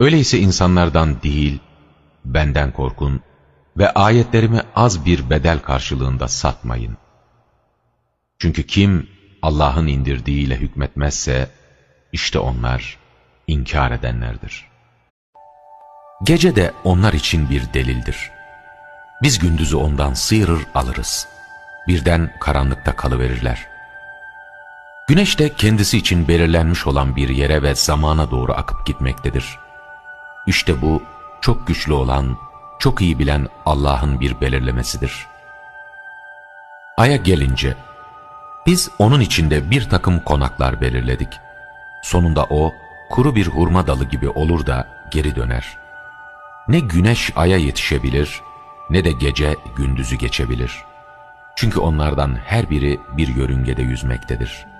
Öyleyse insanlardan değil, benden korkun ve ayetlerimi az bir bedel karşılığında satmayın. Çünkü kim Allah'ın indirdiğiyle hükmetmezse, işte onlar inkar edenlerdir. Gece de onlar için bir delildir. Biz gündüzü ondan sıyırır alırız. Birden karanlıkta kalıverirler. Güneş de kendisi için belirlenmiş olan bir yere ve zamana doğru akıp gitmektedir. İşte bu çok güçlü olan, çok iyi bilen Allah'ın bir belirlemesidir. Ay'a gelince, biz onun içinde bir takım konaklar belirledik. Sonunda o, kuru bir hurma dalı gibi olur da geri döner. Ne güneş aya yetişebilir, ne de gece gündüzü geçebilir. Çünkü onlardan her biri bir yörüngede yüzmektedir.''